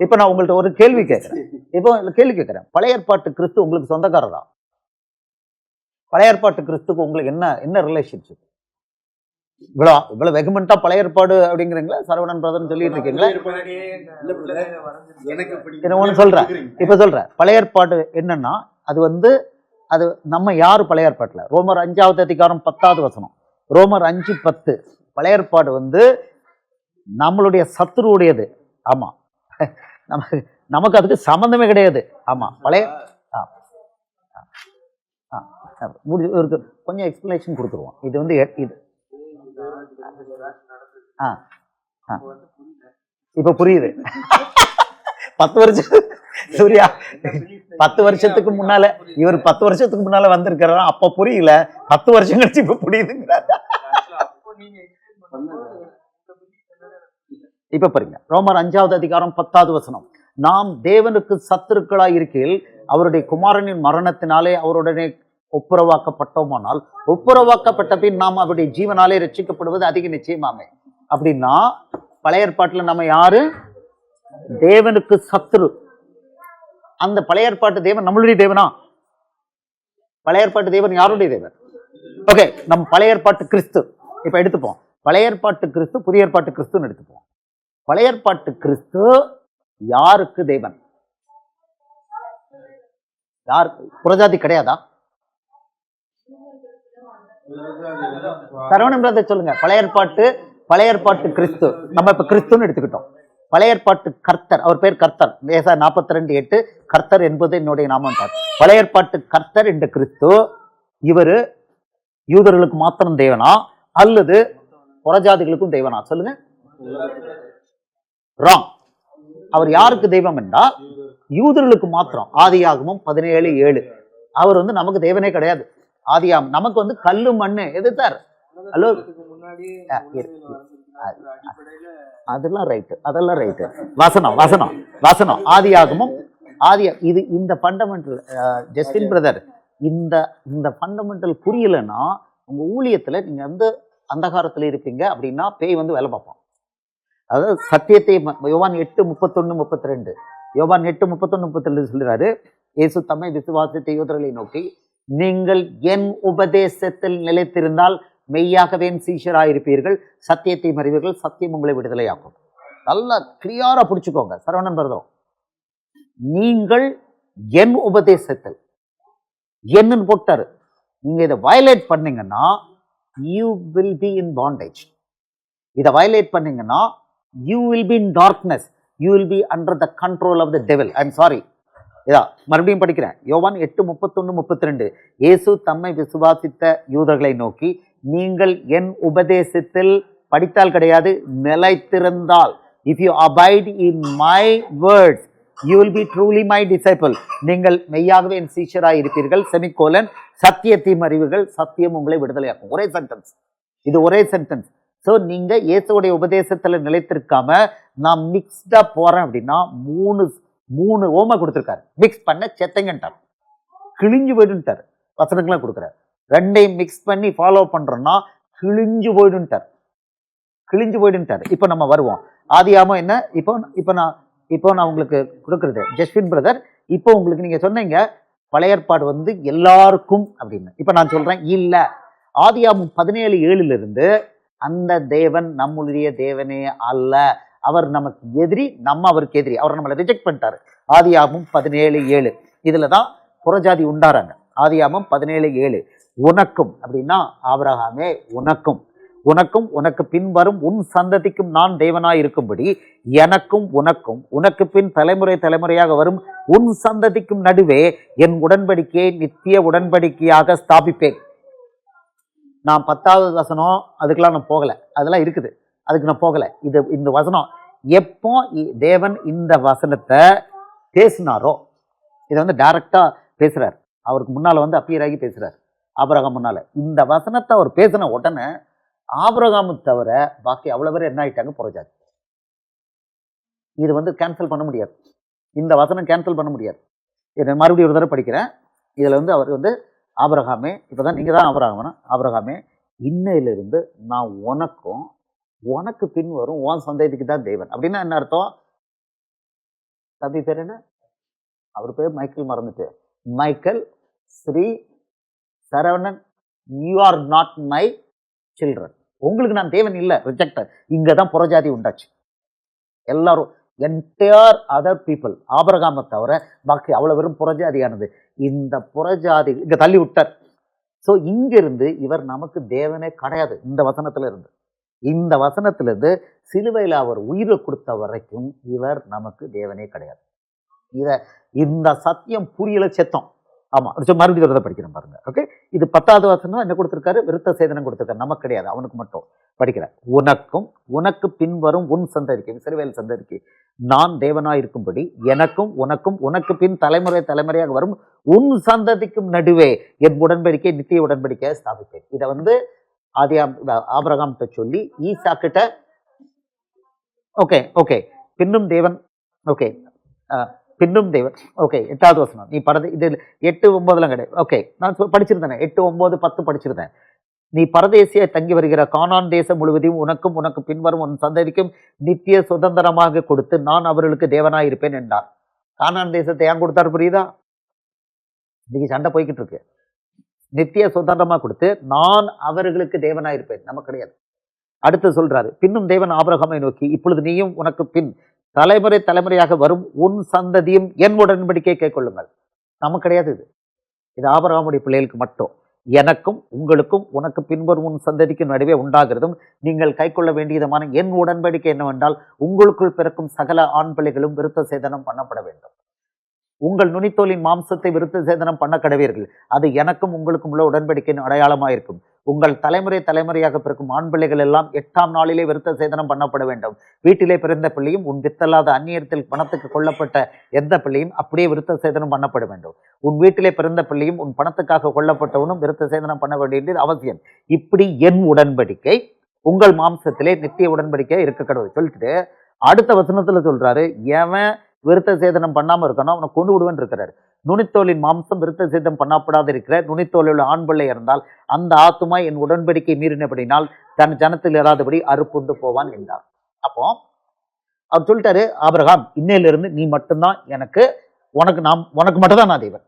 இப்போ நான் உங்கள்ட்ட ஒரு கேள்வி கேட்குறேன் இப்போ கேள்வி கேட்குறேன் பழைய ஏற்பாட்டு கிறிஸ்து உங்களுக்கு சொந்தக்காரரா? பழைய ஏற்பாட்டு கிறிஸ்துக்கு உங்களுக்கு என்ன என்ன ரிலேஷன்ஷிப் இவ்வளோ இவ்வளோ வெகுமெண்டா பழைய ஏற்பாடு அப்படிங்கிறீங்களா? சரவணன் பிரதர்னு சொல்லிட்டு இருக்கீங்களா? இல்ல எனக்கு ஒண்ணு சொல்றேன். இப்ப சொல்றேன். பழைய ஏற்பாடு என்னன்னா அது வந்து அது நம்ம யார் பழைய ஏற்பாட்டில்? ரோமர் அஞ்சாவது அதிகாரம் பத்தாவது வசனம். ரோமர் அஞ்சு பத்து. பழைய ஏற்பாடு வந்து நம்மளுடைய சத்துருவுடையது. ஆமா. நமக்கு நமக்கு அதுக்கு சம்மந்தமே கிடையாது ஆமாம் பழைய ஆ. ஆ. ஆ. முடி- கொஞ்சம் எக்ஸ்பிளேஷன் கொடுத்துருவோம் இது வந்து இது ஆ ஆ இப்போ புரியுது பத்து வருஷம் சூர்யா பத்து வருஷத்துக்கு முன்னால இவர் பத்து வருஷத்துக்கு முன்னால வந்திருக்கிறாரா அப்ப புரியல பத்து வருஷம் கழிச்சு இப்ப புரியுதுங்கிறாரு இப்ப பாருங்க. ரோமர் அஞ்சாவது அதிகாரம் பத்தாவது வசனம். நாம் தேவனுக்கு சத்துருக்களாய் இருக்கையில் அவருடைய குமாரனின் மரணத்தினாலே அவருடனே ஒப்புரவாக்கப்பட்டோமானால் ஒப்புரவாக்கப்பட்ட பின் நாம் அவருடைய ஜீவனாலே ரட்சிக்கப்படுவது அதிக நிச்சயமாமே. அப்படின்னா பழைய ஏற்பாட்டுல நம்ம யாரு? தேவனுக்கு சத்துரு. அந்த பழைய ஏற்பாட்டு தேவன் நம்மளுடைய தேவனா? பழைய ஏற்பாட்டு தேவன் யாருடைய தேவன்? ஓகே நம்ம பழைய ஏற்பாட்டு கிறிஸ்து. இப்ப எடுத்துப்போம். பழைய ஏற்பாட்டு கிறிஸ்து புதிய ஏற்பாட்டு கிறிஸ்துன்னு எடுத்துப்போம். பழையற்பாட்டு கிறிஸ்து யாருக்கு தேவன்? யார்? புறஜாதி கிடையாதா? சரவணம் சொல்லுங்க. பழையற்பாட்டு பழையற்பாட்டு கிறிஸ்து. நம்ம இப்ப கிறிஸ்துன்னு எடுத்துக்கிட்டோம். பழையற்பாட்டு கர்த்தர். அவர் பேர் கர்த்தர். ஏசா நாற்பத்தி ரெண்டு எட்டு கர்த்தர் என்பது என்னுடைய நாமம் தான். பழையற்பாட்டு கர்த்தர் என்ற கிறிஸ்து இவரு யூதர்களுக்கு மாத்திரம் தேவனா? அல்லது புறஜாதிகளுக்கும் தேவனா? சொல்லுங்க. ராங் அவர் யாருக்கு தெய்வம் என்றால் யூதர்களுக்கு மாத்திரம். ஆதியாகமும் பதினேழு ஏழு. அவர் வந்து நமக்கு தெய்வனே கிடையாது. ஆதியாகம். நமக்கு வந்து கல்லு மண்ணு எது சார் ஹலோ ஆ, அதெல்லாம் ரைட்டு அதெல்லாம் ரைட்டு வசனம் வசனம் வசனம். ஆதியாகமும் ஆதியா இது இந்த ஃபண்டமெண்டல் ஜஸ்டின் பிரதர் இந்த இந்த ஃபண்டமெண்டல் புரியலைன்னா உங்கள் ஊழியத்தில் நீங்கள் வந்து அந்தகாரத்தில் இருப்பீங்க அப்படின்னா பேய் வந்து வேலை பார்ப்போம் அதாவது சத்தியத்தை ம- யோவான் எட்டு முப்பத்தொன்று முப்பத்தி ரெண்டு யோவான் எட்டு முப்பத்தொன்னு முப்பத்தி ரெண்டு சொல்கிறாரு இயேசு தம்மை விசுவாசித்த யூதர்களை நோக்கி நீங்கள் என் உபதேசத்தில் நிலைத்திருந்தால் மெய்யாகவே என் சீஷராயிருப்பீர்கள். சத்தியத்தை மறிவீர்கள் சத்தியம் உங்களை விடுதலையாக்கும். நல்லா கிளியாரா பிடிச்சிக்கோங்க சரவணன் பரதம் நீங்கள் என் உபதேசத்தில் என்னன்னு போட்டாரு. நீங்கள் இதை வயலேட் பண்ணீங்கன்னா you will be in bondage இதை வயலேட் பண்ணீங்கன்னா you will be in darkness you will be under the control of the devil I am sorry இதா மறுபடியும் படிக்கிறேன். யோவான் எட்டு முப்பத்தொன்று முப்பத்தி ரெண்டு இயேசு தம்மை விசுவாசித்த யூதர்களை நோக்கி நீங்கள் என் உபதேசத்தில் படித்தால் கிடையாது நிலைத்திருந்தால். If you abide in my words you will be truly my disciple நீங்கள் மெய்யாகவே என் சீஷராக இருப்பீர்கள். செமிகோலன் சத்தியத்தையும் அறிவுகள் சத்தியம் உங்களை விடுதலையாக்கும். ஒரே சென்டென்ஸ் இது ஒரே சென்டென்ஸ் ஸோ நீங்கள் இயேசுடைய உபதேசத்தில் நிலைத்திருக்காம நான் மிக்ஸ்டாக போகிறேன் அப்படின்னா மூணு மூணு ஓமை கொடுத்துருக்காரு. மிக்ஸ் பண்ண செத்தங்கன்ட்டார். கிழிஞ்சு போயிடுன்ட்டார் வசனங்கள்லாம் கொடுக்குறாரு. ரெண்டையும் மிக்ஸ் பண்ணி ஃபாலோ பண்ணுறோன்னா கிழிஞ்சு போயிடுன்ட்டார் கிழிஞ்சு போயிடுன்ட்டார் இப்போ நம்ம வருவோம். ஆதியாமம் என்ன? இப்போ இப்போ நான் இப்போ நான் உங்களுக்கு கொடுக்குறது. ஜஸ்வின் பிரதர் இப்போ உங்களுக்கு நீங்கள் சொன்னீங்க பழைய ஏற்பாடு வந்து எல்லாருக்கும் அப்படின்னு. இப்போ நான் சொல்கிறேன் இல்லை. ஆதியாமம் பதினேழு ஏழுலேருந்து அந்த தேவன் நம்மளுடைய தேவனே அல்ல. அவர் நமக்கு எதிரி நம்ம அவருக்கு எதிரி. அவர் நம்மளை ரிஜெக்ட் பண்ணிட்டாரு. ஆதியாமும் பதினேழு ஏழு. இதுல தான் புறஜாதி உண்டாராங்க. ஆதியாமும் பதினேழு ஏழு. உனக்கும் அப்படின்னா ஆபரகாமே உனக்கும். உனக்கும் உனக்கு பின்வரும் உன் சந்ததிக்கும் நான் தேவனாய் இருக்கும்படி எனக்கும் உனக்கும் உனக்கு பின் தலைமுறை தலைமுறையாக வரும் உன் சந்ததிக்கும் நடுவே என் உடன்படிக்கையை நித்திய உடன்படிக்கையாக ஸ்தாபிப்பேன். நான் பத்தாவது வசனம் அதுக்கெல்லாம் நான் போகலை. அதெல்லாம் இருக்குது. அதுக்கு நான் போகலை. இது இந்த வசனம். எப்போ இ- தேவன் இந்த வசனத்தை பேசினாரோ இதை வந்து டைரக்டா பேசுகிறார் அவருக்கு முன்னால் வந்து அப்பியர் ஆகி பேசுகிறார் ஆபரகம் முன்னால். இந்த வசனத்தை அவர் பேசின உடனே ஆபரகாமு தவிர பாக்கி அவ்வளோ பேர் என்ன ஆகிட்டாங்க புறஜாதி இது வந்து கேன்சல் பண்ண முடியாது. இந்த வசனம் கேன்சல் பண்ண முடியாது. இதை மறுபடியும் ஒரு தடவை படிக்கிறேன். இதில் வந்து அவர் வந்து ஆபரகாமே இப்போ தான் நீங்க தான் ஆபரகாமனா? ஆபரகாமே இன்னையிலிருந்து நான் உனக்கும் உனக்கு பின் வரும் உன் சந்தேகத்துக்கு தான் தேவன். அப்படின்னா என்ன அர்த்தம்? தம்பி பேர் என்ன? அவர் பேர் மைக்கேல் மறந்துட்டு Michael Sri Saravanan you are not my children உங்களுக்கு நான் தேவன் இல்லை ரிஜெக்டர் இங்கே தான் புறஜாதி உண்டாச்சு. எல்லாரும் என்டையர் அதர் பீப்புள் ஆபரகாமை தவிர பாக்கி அவ்வளோ வெறும் புறஜாதியானது இந்த புறஜாதி இங்கே தள்ளி விட்டார். ஸோ இங்கிருந்து இவர் நமக்கு தேவனே கிடையாது. இந்த வசனத்திலிருந்து. இந்த வசனத்திலிருந்து சிலுவையில் அவர் உயிரை கொடுத்த வரைக்கும் இவர் நமக்கு தேவனே கிடையாது. இதை இந்த சத்தியம் புரியல செத்தம். ஆமாம் ஒரு மறுபடியும் படிக்கிறேன் பாருங்க. ஓகே இது பத்தாவது வசனம் என்ன கொடுத்துருக்காரு? விருத்த சேதனம் கொடுத்துருக்காரு. நமக்கு கிடையாது. அவனுக்கு மட்டும். படிக்கிறேன். உனக்கும் உனக்கு பின்வரும் உன் சந்ததிக்கு சிறுவேல் சந்ததிக்கு நான் தேவனாய் இருக்கும்படி எனக்கும் உனக்கும் உனக்கு பின் தலைமுறை தலைமுறையாக வரும் உன் சந்ததிக்கும் நடுவே என் உடன்படிக்கை நித்திய உடன்படிக்கையை ஸ்தாபிப்பேன். இதை வந்து ஆதி ஆபிரகாம்கிட்ட சொல்லி ஈசா கிட்ட ஓகே ஓகே. பின்னும் தேவன் ஓகே. பின்னும் தேவன் ஓகே. எட்டாவது வசனம். நீ படது இது எட்டு ஒன்பதுலாம் கிடையாது. ஓகே. நான் படிச்சிருந்தேன். எட்டு ஒன்பது பத்து படிச்சிருந்தேன். நீ பரதேசிய தங்கி வருகிற கானான் தேசம் முழுவதையும் உனக்கும் உனக்கு பின்வரும் உன் சந்ததிக்கும் நித்திய சுதந்திரமாக கொடுத்து நான் அவர்களுக்கு தேவனாய் இருப்பேன் என்றார். கானான் தேசத்தை ஏன் கொடுத்தார் புரியுதா? இன்னைக்கு சண்டை போய்கிட்டு இருக்கு. நித்திய சுதந்திரமா கொடுத்து நான் அவர்களுக்கு தேவனாக இருப்பேன் நமக்கு கிடையாது. அடுத்து சொல்றாரு பின்னும் தேவன் ஆபரகமை நோக்கி இப்பொழுது நீயும் உனக்கு பின் தலைமுறை தலைமுறையாக வரும் உன் சந்ததியும் என் உடன்படிக்கை கேட்கொள்ளுங்கள். நமக்கு கிடையாது இது. இது ஆபரகமுடைய பிள்ளைகளுக்கு மட்டும். எனக்கும் உங்களுக்கும் உனக்கு பின்வரும் உன் சந்ததிக்கும் நடுவே உண்டாகிறதும் நீங்கள் கைக்கொள்ள வேண்டியதுமான என் உடன்படிக்கை என்னவென்றால் உங்களுக்குள் பிறக்கும் சகல ஆண் பிள்ளைகளும் விருத்த சேதனம் பண்ணப்பட வேண்டும். உங்கள் நுனித்தோலின் மாம்சத்தை விருத்த சேதனம் பண்ண கடவீர்கள் அது எனக்கும் உங்களுக்கும் உள்ள உடன்படிக்கையின் அடையாளமாயிருக்கும். உங்கள் தலைமுறை தலைமுறையாக பிறக்கும் ஆண் பிள்ளைகள் எல்லாம் எட்டாம் நாளிலே விருத்த சேதனம் பண்ணப்பட வேண்டும். வீட்டிலே பிறந்த பிள்ளையும் உன் வித்தல்லாத அந்நியத்தில் பணத்துக்கு கொல்லப்பட்ட எந்த பிள்ளையும் அப்படியே விருத்த சேதனம் பண்ணப்பட வேண்டும். உன் வீட்டிலே பிறந்த பிள்ளையும் உன் பணத்துக்காக கொல்லப்பட்டவனும் விருத்த சேதனம் பண்ண வேண்டியது அவசியம். இப்படி என் உடன்படிக்கை உங்கள் மாம்சத்திலே நித்திய உடன்படிக்கை இருக்க கடவுள் சொல்லிட்டு அடுத்த வசனத்துல சொல்றாரு எவன் விருத்த சேதனம் பண்ணாமல் இருக்கணும் அவனை கொண்டு விடுவேன் இருக்கிறார். நுனித்தோலின் மாம்சம் விருத்த சேதம் பண்ணப்படாது இருக்கிற நுனித்தோலில் ஆண் பிள்ளை இருந்தால் அந்த ஆத்துமா என் உடன்படிக்கை மீறினபடினால் தன் ஜனத்தில் இராதபடி அறுப்புண்டு போவான் என்றார். அப்போ அவர் சொல்லிட்டாரு ஆபிரகாம் இன்னையிலிருந்து நீ மட்டும்தான் எனக்கு உனக்கு நாம் உனக்கு மட்டும்தான் நான் தேவன்.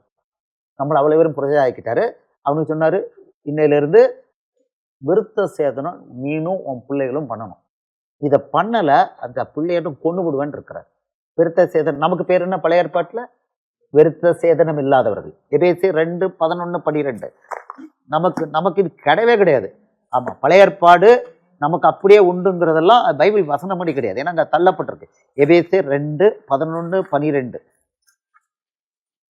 நம்மளை அவ்வளோ பேரும் புரஜை ஆக்கிட்டாரு அவனுக்கு சொன்னார் இன்னையிலிருந்து விருத்த சேதனம் நீனும் உன் பிள்ளைகளும் பண்ணணும். இதை பண்ணலை அந்த பிள்ளையிட்டும் கொண்டு விடுவேன் இருக்கிறார். விருத்த சேதனம் நமக்கு பேர் என்ன? பழைய ஏற்பாட்டில்? விருத்த சேதனம் இல்லாதவர்கள். எபேசி ரெண்டு பதினொன்று பனிரெண்டு. நமக்கு நமக்கு இது கிடையவே கிடையாது. ஆமாம் பழைய ஏற்பாடு நமக்கு அப்படியே உண்டுங்கிறதெல்லாம் பைபிள் வசனப்படி கிடையாது. ஏன்னா அங்கே தள்ளப்பட்டிருக்கு. எபேசி ரெண்டு பதினொன்று பனிரெண்டு.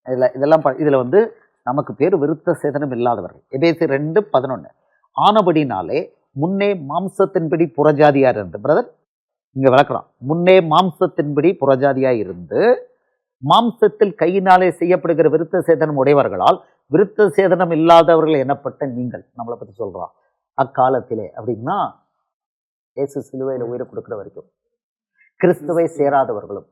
இதில் இதெல்லாம் ப- வந்து நமக்கு பேர் விருத்த சேதனம் இல்லாதவர்கள். எபேசி ரெண்டு பதினொன்று ஆனபடினாலே முன்னே மாம்சத்தின்படி புறஜாதியார் இருந்து பிரதர் இங்க விளக்கலாம் முன்னே மாம்சத்தின்படி புறஜாதியா இருந்து மாம்சத்தில் கையினாலே செய்யப்படுகிற விருத்த சேதனம் உடையவர்களால் விருத்த சேதனம் இல்லாதவர்கள் எனப்பட்ட நீங்கள் நம்மளை பத்தி சொல்றோம். அக்காலத்திலே அப்படின்னா இயேசு சிலுவையில் உயிரை கொடுக்கிற வரைக்கும். கிறிஸ்துவை சேராதவர்களும்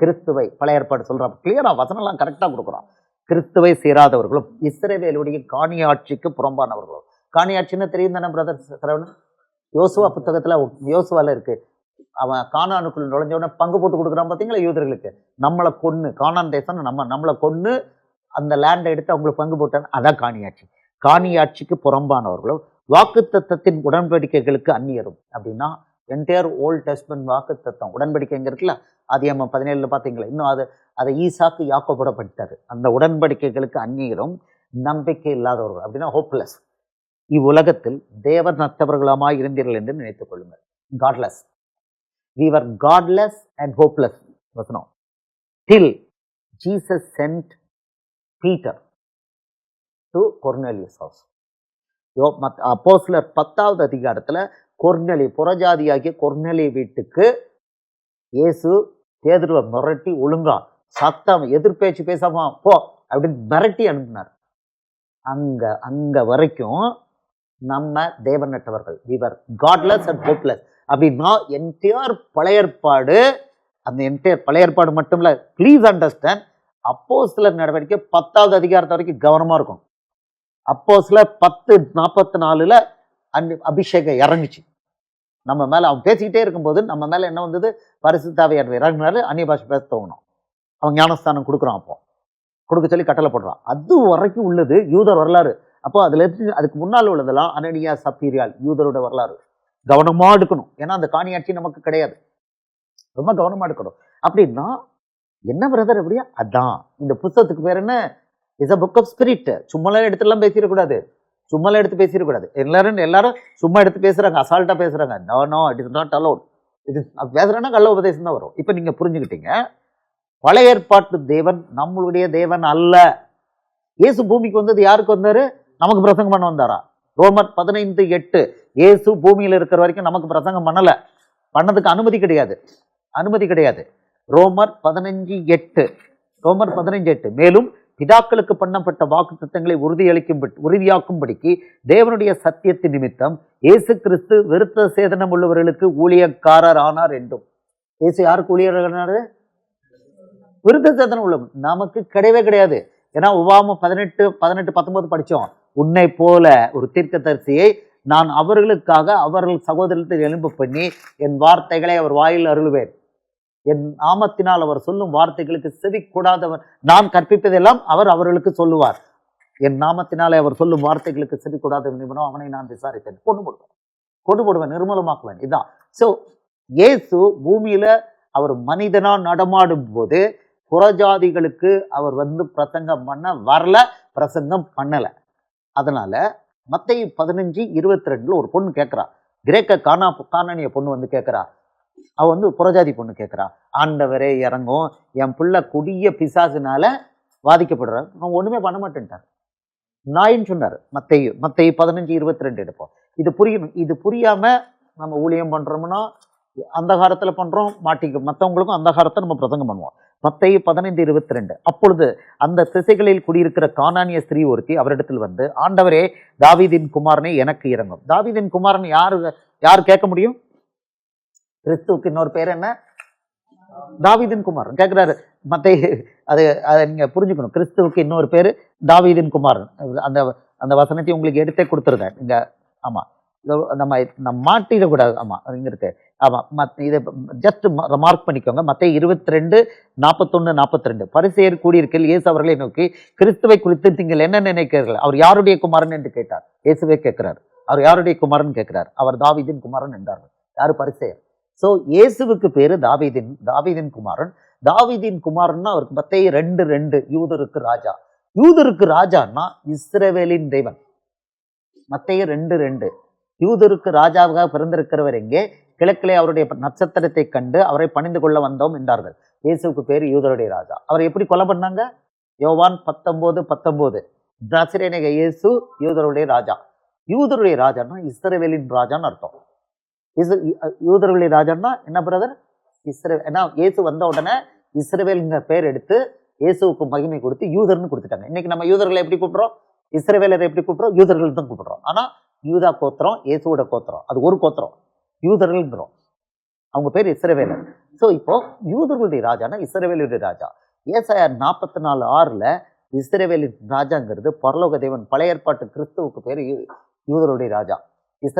கிறிஸ்துவை பழைய ஏற்பாடு சொல்றான் கிளியராக வசனம்லாம் கரெக்டாக கொடுக்குறான் கிறிஸ்துவை சேராதவர்களும் இஸ்ரவேலுடைய காணியாட்சிக்கு புறம்பானவர்களும். காணியாட்சின்னு தெரியும் தானே பிரதர் சரவணன்? யோசுவா புத்தகத்துல யோசுவால இருக்கு. அவன் காணானுக்குள் நுழைஞ்ச உடனே பங்கு போட்டு கொடுக்குறான் பார்த்தீங்களா யூதர்களுக்கு. நம்மளை கொன்னு காணான் தேசம் நம்ம நம்மளை கொன்னு அந்த லேண்டை எடுத்து அவங்களுக்கு பங்கு போட்டான். அதான் காணியாட்சி. காணியாட்சிக்கு புறம்பானவர்களும் வாக்குத்தத்தின் உடன்படிக்கைகளுக்கு அந்நியரும். அப்படின்னா என்டையர் ஓல்ட் டெஸ்ட்மெண்ட் வாக்குத்தத்தம் உடன்படிக்கைங்க இருக்குல்ல? நம்ம பதினேழுல பார்த்தீங்களா இன்னும் அது அதை ஈசாக்கு யாக்கோபடப்பட்டாரு அந்த உடன்படிக்கைகளுக்கு அந்நியரும் நம்பிக்கை இல்லாதவர்கள். அப்படின்னா ஹோப்லெஸ் இவ்வுலகத்தில் தேவனற்றவர்களுமாய் இருந்தீர்கள் என்று நினைத்துக் கொள்ளுங்கள். Godless we were godless and hopeless வசனம் till jesus sent peter to cornelius house. யோ மத் அப்போஸ்லர் பத்தாவது அதிகாரத்தில் கொர்நெலி புறஜாதியாகிய கொர்நெலி வீட்டுக்கு இயேசு பேதுருவை மிரட்டி ஒழுங்கா சத்தம் எதிர்பேச்சு பேசாம போ அப்படின்னு மிரட்டி அனுப்பினார். அங்க அங்க வரைக்கும் நம்ம தேவனட்டவர்கள் we were godless and hopeless அப்படின்னா என்டையர் பழையற்பாடு அந்த என்டையர் பழையற்பாடு மட்டும் இல்லை ப்ளீஸ் அண்டர்ஸ்டாண்ட் அப்போ சிலர் நடவடிக்கை பத்தாவது அதிகாரத்தை வரைக்கும் கவனமாக இருக்கும். அப்போ சில பத்து நாற்பத்தி நாலில் அன் அபிஷேகம் இறங்குச்சு. நம்ம மேலே அவன் பேசிக்கிட்டே இருக்கும்போது நம்ம மேலே என்ன வந்தது? பரிசுத்தாவை இறங்கினாரு அந்நிய பாஷை பேச தோணும் அவன் ஞானஸ்தானம் கொடுக்குறான் அப்போ. கொடுக்க சொல்லி கட்டளை போடுறான். அது வரைக்கும் உள்ளது யூதர் வரலாறு. அப்போ அதில் இருந்து அதுக்கு முன்னால் உள்ளதெல்லாம் அனனியா சப்பீரியால் யூதரோட வரலாறு. கவனமாக எடுக்கணும். ஏன்னா அந்த காணியாட்சி நமக்கு கிடையாது. ரொம்ப கவனமாக எடுக்கணும். அப்படின்னா என்ன பிரதர் அப்படியா? அதான். இந்த புஸ்தகத்துக்கு பேர் என்ன? Is a book of spirit சும்மாலாம் எடுத்துலாம் பேசிடக்கூடாது. சும்மாலாம் எடுத்து பேசிடக்கூடாது. எல்லாரும் எல்லாரும் சும்மா எடுத்து பேசுகிறாங்க அசால்ட்டாக பேசுகிறாங்க no no it is not allowed இது பேசுகிறேன்னா கள்ள உபதேசம் தான் வரும். இப்போ நீங்கள் புரிஞ்சுக்கிட்டீங்க. பழைய ஏற்பாட்டு தேவன் நம்மளுடைய தேவன் அல்ல. இயேசு பூமிக்கு வந்தது யாருக்கு வந்தார்? நமக்கு பிரசங்கம் பண்ண வந்தாரா? ரோமர் பதினைந்து எட்டு. இயேசு பூமியில் இருக்கிற வரைக்கும் நமக்கு பிரசங்கம் பண்ணலை. பண்ணதுக்கு அனுமதி கிடையாது. அனுமதி கிடையாது. ரோமர் பதினஞ்சு எட்டு. ரோமர் பதினஞ்சு எட்டு. மேலும் பிதாக்களுக்கு பண்ணப்பட்ட வாக்கு திட்டங்களை உறுதியளிக்கும் உறுதியாக்கும்படிக்கு தேவனுடைய சத்தியத்தின் நிமித்தம் இயேசு கிறிஸ்து விருத்த சேதனம் உள்ளவர்களுக்கு ஊழியக்காரர் ஆனார் என்றும். இயேசு யாருக்கு ஊழியரானாரு விருத்த சேதனம் உள்ள நமக்கு கிடையவே கிடையாது. ஏன்னா உபாம பதினெட்டு பதினெட்டு பத்தொன்பது படிச்சோம். உன்னை போல ஒரு தீர்க்கதரிசியை நான் அவர்களுக்காக அவர்கள் சகோதரத்தில் எலும்பு பண்ணி என் வார்த்தைகளை அவர் வாயில் அருள்வேன். என் நாமத்தினால் அவர் சொல்லும் வார்த்தைகளுக்கு செவி கூடாதவர் நான் கற்பிப்பதெல்லாம் அவர் அவர்களுக்கு சொல்லுவார். என் நாமத்தினாலே அவர் சொல்லும் வார்த்தைகளுக்கு செவி கூடாத நிபுணம் அவனை நான் விசாரிப்பேன். கொண்டு போடுவேன் கொண்டு போடுவேன் நிர்மூலமாக்குவேன். இதுதான் ஸோ இயேசு பூமியில அவர் மனிதனா நடமாடும் போது புறஜாதிகளுக்கு அவர் வந்து பிரசங்கம் பண்ண வரல பிரசங்கம் பண்ணலை. அதனால் மத்தேயு பதினஞ்சு இருபத்தி ரெண்டில் ஒரு பொண்ணு கேட்குறா கிரேக்க கானா காணனிய பொண்ணு வந்து கேட்குறா அவ வந்து புறஜாதி பொண்ணு கேட்குறா ஆண்டவரே இறங்கும். என் பிள்ளை கொடிய பிசாசுனால பாதிக்கப்படுறாரு அவன் ஒன்றுமே பண்ண மாட்டேன்ட்டார். நாயின்னு சொன்னார் மத்தையு. மத்தையு பதினஞ்சு இருபத்தி ரெண்டு எடுப்போம். இது புரியணும் இது புரியாமல் நம்ம ஊழியம் பண்ணுறோம்னா அந்த காலத்தில் பண்ணுறோம் மாட்டிக்க மற்றவங்களுக்கும் அந்த காலத்தை நம்ம பிரசங்கம் பண்ணுவோம். மத்தையு பதினைந்து இருபத்தி ரெண்டு அப்பொழுது அந்த திசைகளில் குடியிருக்கிற கானானிய ஸ்திரீ ஒருத்தி அவரிடத்தில் வந்து ஆண்டவரே தாவிதின் குமாரனை எனக்கு இறங்கும் தாவிதின் குமாரன் யாரு? யார் கேட்க முடியும்? கிறிஸ்துவுக்கு இன்னொரு பேர் என்ன? தாவிதின் குமாரன். கேட்குறாரு மத்த அது அதை நீங்க புரிஞ்சுக்கணும். கிறிஸ்துவுக்கு இன்னொரு பேர் தாவிதின் குமாரன். அந்த அந்த வசனத்தை உங்களுக்கு எடுத்தே கொடுத்துருந்தேன் நீங்க ஆமா. நம்ம நம்ம மாட்டிடக்கூடாது. ஆமா இங்க இருக்கு. ஆமா மத் இதை ஜஸ்ட் மார்க் பண்ணிக்கோங்க மற்ற இருபத்தி ரெண்டு நாற்பத்தொன்னு நாற்பத்தி ரெண்டு பரிசெயர் கூடியிருக்கையில் இயேசு அவர்களை நோக்கி கிறிஸ்துவை குறித்து நீங்கள் என்ன நினைக்கிறீர்கள்? அவர் யாருடைய குமாரன் என்று கேட்டார். இயேசுவே கேட்கிறார். அவர் யாருடைய குமாரன் கேட்கிறார்? அவர் தாவிதின் குமாரன் என்றார்கள். யாரு? பரிசெயர். சோ இயேசுவுக்கு பேரு தாவிதின் தாவிதின் குமாரன். தாவிதின் குமாரன்னா அவருக்கு மத்தேயு ரெண்டு ரெண்டு யூதருக்கு ராஜா. யூதருக்கு ராஜான்னா இஸ்ரவேலின் தெய்வன் மத்தைய ரெண்டு ரெண்டு. யூதருக்கு ராஜாவாக பிறந்திருக்கிறவர் எங்கே? கிழக்கிலே அவருடைய நட்சத்திரத்தை கண்டு அவரை பணிந்து கொள்ள வந்தோம் என்றார்கள். இயேசுக்கு பேர் யூதருடைய ராஜா. அவரை எப்படி கொலை பண்ணாங்க? யோவான் பத்தொம்போது பத்தொம்போது நசிரேனக இயேசு யூதருடைய ராஜா. யூதருடைய ராஜான்னா இஸ்ரவேலின் ராஜான்னு அர்த்தம். இஸ் யூதருடைய ராஜான்னா என்ன பிரதர்? இஸ்ரே ஏன்னா இயேசு வந்த உடனே இஸ்ரவேலுங்கிற பேர் எடுத்து இயேசுவுக்கு மகிமை கொடுத்து யூதர்னு கொடுத்துட்டாங்க. இன்னைக்கு நம்ம யூதர்களை எப்படி கூப்பிடுறோம்? இஸ்ரவேலரை எப்படி கூப்பிட்றோம்? யூதர்கள் தான் கூப்பிடுறோம். ஆனா யூதா கோத்திரம் இயேசுவோட கோத்திரம். அது ஒரு கோத்திரம். யூதர்கள்ங்கிறோம் அவங்க பேர் இஸ்ரவேலர் ஸோ இப்போ யூதர்களுடைய ராஜானா இஸ்ரவேலுடைய ராஜா. ஏசாயார் நாற்பத்தி நாலு ஆறில் இஸ்ரேவேலின் ராஜாங்கிறது பரலோக தேவன் பழைய ஏற்பாட்டு கிறிஸ்துவுக்கு பேர் யூ- யூதருடைய ராஜா.